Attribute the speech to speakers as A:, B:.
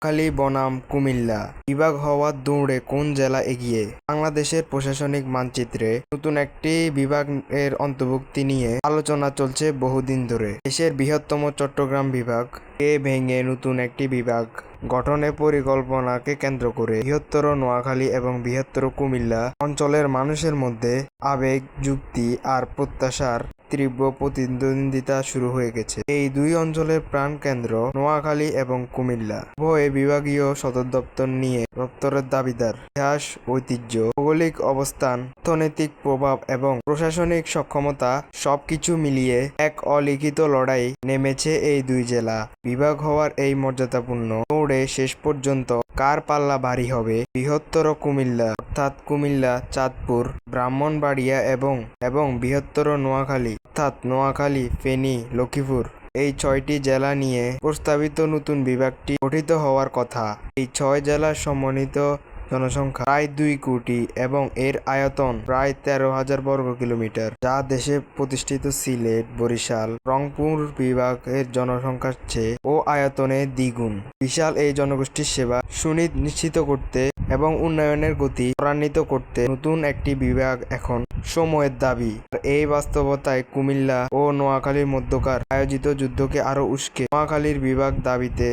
A: নোয়াখালী বনাম, কুমিল্লা বিভাগ হওয়ার দৌড়ে কোন জেলা এগিয়ে? বাংলাদেশের প্রশাসনিক মানচিত্রে নতুন একটি বিভাগের অন্তর্ভুক্তি নিয়ে আলোচনা চলছে বহুদিন ধরে। দেশের বৃহত্তম চট্টগ্রাম বিভাগ কে ভেঙে নতুন একটি বিভাগ গঠনের পরিকল্পনাকে কেন্দ্র করে বৃহত্তর নোয়াখালী এবং বৃহত্তর কুমিল্লা অঞ্চলের মানুষের মধ্যে আবেগ, যুক্তি আর প্রত্যাশার তীব্র প্রতিদ্বন্দ্বিতা শুরু হয়ে গেছে। এই দুই অঞ্চলের প্রাণকেন্দ্র নোয়াখালী এবং কুমিল্লা। উভয়ে বিভাগীয় সদর দপ্তর নিয়ে দপ্তরের দাবিদার। ইতিহাস, ঐতিহ্য, ভৌগোলিক অবস্থান, অর্থনৈতিক প্রভাব এবং প্রশাসনিক সক্ষমতা সবকিছু মিলিয়ে এক অলিখিত লড়াই নেমেছে এই দুই জেলা। বিভাগ হওয়ার এই মর্যাদাপূর্ণ দৌড়ে শেষ পর্যন্ত কার পাল্লা ভারী হবে? বৃহত্তর কুমিল্লা, অর্থাৎ কুমিল্লা, চাঁদপুর, ব্রাহ্মণবাড়িয়া এবং এবং বৃহত্তর নোয়াখালী। অর্থাৎ নোয়াখালী, ফেনী, লক্ষ্মীপুর এই ছয়টি জেলা নিয়ে প্রস্তাবিত নতুন বিভাগটি গঠিত হওয়ার কথা। এই ছয় জেলার সমন্বিত জনসংখ্যা প্রায় দুই কোটি এবং এর আয়তন প্রায় তেরো হাজার বর্গ কিলোমিটার, যা দেশে প্রতিষ্ঠিত সিলেট, বরিশাল, রংপুর বিভাগের জনসংখ্যার চেয়ে ও আয়তনে দ্বিগুণ। বিশাল এই জনগোষ্ঠীর সেবা সুনিশ্চিত করতে এবং উন্নয়নের গতি ত্বরান্বিত করতে নতুন একটি বিভাগ এখন সময়ের দাবি। এই বাস্তবতায় কুমিল্লা ও নোয়াখালীর মধ্যকার আয়োজিত যুদ্ধকে আরও উস্কে নোয়াখালীর বিভাগ দাবিতে